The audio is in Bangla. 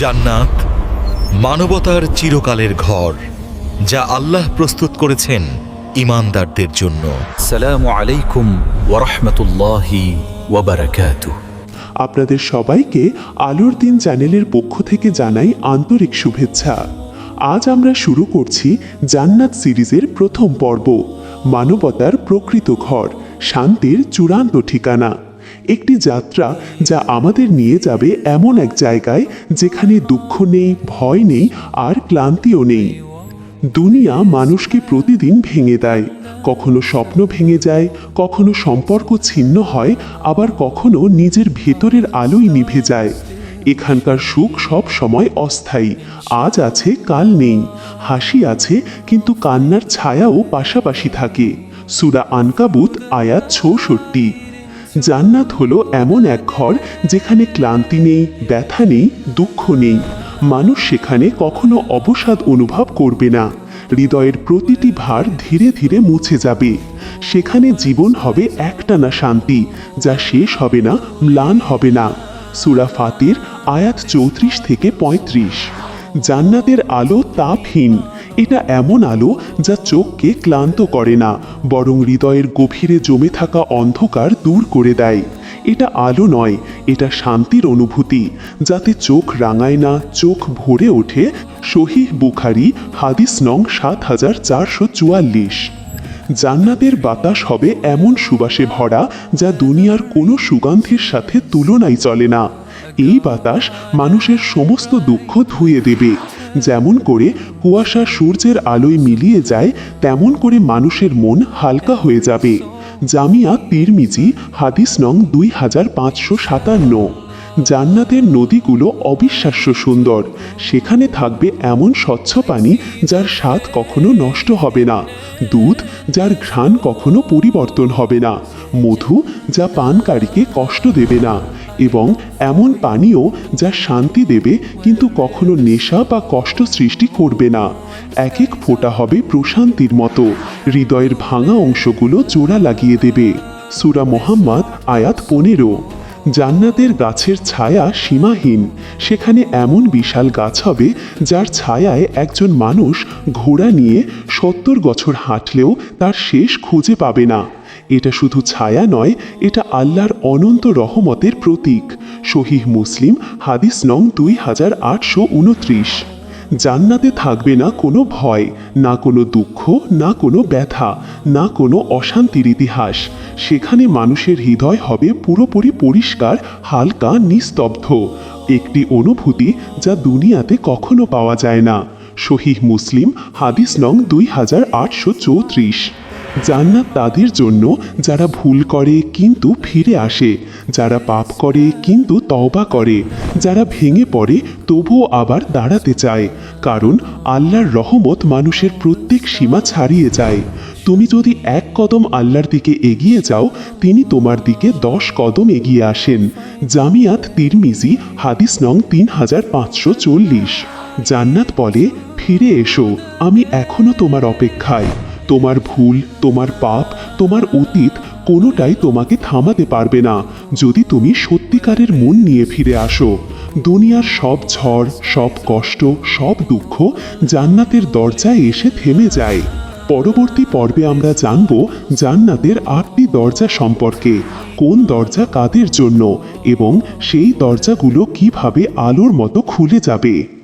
জান্নাত মানবতার চিরকালের ঘর যা আল্লাহ প্রস্তুত করেছেন ইমানদারদের জন্য। সালামু আলাইকুম ওরহমতুল্লাহি আপনাদের সবাইকে আলোর দিন চ্যানেলের পক্ষ থেকে জানাই আন্তরিক শুভেচ্ছা। আজ আমরা শুরু করছি জান্নাত সিরিজের প্রথম পর্ব মানবতার প্রকৃত ঘর শান্তির চূড়ান্ত ঠিকানা। একটি যাত্রা যা আমাদের নিয়ে যাবে এমন এক জায়গায় যেখানে দুঃখ নেই, ভয় নেই আর ক্লান্তিও নেই। দুনিয়া মানুষকে প্রতিদিন ভেঙে দেয়। কখনো স্বপ্ন ভেঙে যায়, কখনো সম্পর্ক ছিন্ন হয়, আবার কখনো নিজের ভেতরের আলোই নিভে যায়। এখানকার সুখ সব সময় অস্থায়ী। আজ আছে, কাল নেই। হাসি আছে, কিন্তু কান্নার ছায়াও পাশাপাশি থাকে। সুরা আনকাবুত, আয়াত ছৌষট্টি। জান্নাত হলো এমন এক ঘর যেখানে ক্লান্তি নেই, ব্যথা নেই, দুঃখ নেই। মানুষ সেখানে কখনো অবসাদ অনুভব করবে না। হৃদয়ের প্রতিটি ভার ধীরে ধীরে মুছে যাবে। সেখানে জীবন হবে একটানা শান্তি, যা শেষ হবে না, ম্লান হবে না। সুরা ফাতির আয়াত চৌত্রিশ থেকে পঁয়ত্রিশ। জান্নাতের আলো তাপহীন। এটা এমন আলো যা চোখকে ক্লান্ত করে না, বরং হৃদয়ের গভীরে জমে থাকা অন্ধকার দূর করে দেয়। এটা আলো নয়, এটা শান্তির অনুভূতি, যাতে চোখ রাঙায় না, চোখ ভরে ওঠে শহীহ বুখারি, হাদিস নং সাত হাজার চারশো চুয়াল্লিশ। জান্নাতের বাতাস হবে এমন সুবাসে ভরা যা দুনিয়ার কোনো সুগন্ধের সাথে তুলনায় চলে না। এই বাতাস মানুষের সমস্ত দুঃখ ধুয়ে দেবে। যেমন করে কুয়াশা সূর্যের আলোয় মিলিয়ে যায়, তেমন করে মানুষের মন হালকা হয়ে যাবে। জামিয়া তিরমিজি হাদিস নং দুই হাজার পাঁচশো সাতান্ন। জান্নাতের নদীগুলো অবিশ্বাস্য সুন্দর। সেখানে থাকবে এমন স্বচ্ছ পানি যার স্বাদ কখনো নষ্ট হবে না, দুধ যার ঘ্রাণ কখনো পরিবর্তন হবে না, মধু যা পানকারীকে কষ্ট দেবে না। এবং এমন পানীয় যা শান্তি দেবে কিন্তু কখনো নেশা বা কষ্ট সৃষ্টি করবে না। এক এক ফোঁটা হবে প্রশান্তির মতো। হৃদয়ের ভাঙা অংশগুলো জোড়া লাগিয়ে দেবে। সুরা মোহাম্মদ, আয়াত পনেরো। জান্নাতের গাছের ছায়া সীমাহীন। সেখানে এমন বিশাল গাছ হবে যার ছায়ায় একজন মানুষ ঘোড়া নিয়ে সত্তর বছর হাঁটলেও তার শেষ খুঁজে পাবে না। এটা শুধু ছায়া নয়, এটা আল্লাহর অনন্ত রহমতের প্রতীক। শহীহ মুসলিম, হাদিস নং দুই হাজার আটশো উনত্রিশ। জান্নাতে থাকবে না কোনো ভয়, না কোনো দুঃখ, না কোনো ব্যথা, না কোনো অশান্তির ইতিহাস। সেখানে মানুষের হৃদয় হবে পুরোপুরি পরিষ্কার, হালকা, নিস্তব্ধ। একটি অনুভূতি যা দুনিয়াতে কখনো পাওয়া যায় না। শহীহ মুসলিম, হাদিস নং দুই হাজার আটশো চৌত্রিশ। জান্নাত তাদের জন্য যারা ভুল করে কিন্তু ফিরে আসে, যারা পাপ করে কিন্তু তওবা করে, যারা ভেঙে পড়ে তবুও আবার দাঁড়াতে চায়, কারণ আল্লাহর রহমত মানুষের প্রত্যেক সীমা ছাড়িয়ে যায়। তুমি যদি এক কদম আল্লাহর দিকে এগিয়ে যাও, তিনি তোমার দিকে দশ কদম এগিয়ে আসেন। জামিয়াত তিরমিজি, হাদিস নং তিন হাজার পাঁচশো চল্লিশ। জান্নাত বলে, ফিরে এসো, আমি এখনও তোমার অপেক্ষায়। তোমার ভুল, তোমার পাপ, তোমার অতীত কোনোটাই তোমাকে থামাতে পারবে না। যদি তুমি সত্যিকারের মন নিয়ে ফিরে আসো, দুনিয়ার সব ঝড়, সব কষ্ট, সব দুঃখ জান্নাতের দরজায় এসে থেমে যায়। পরবর্তী পর্বে আমরা জানব জান্নাতের আটটি দরজা সম্পর্কে, কোন দরজা কাদের জন্য এবং সেই দরজাগুলো কীভাবে আলোর মতো খুলে যাবে।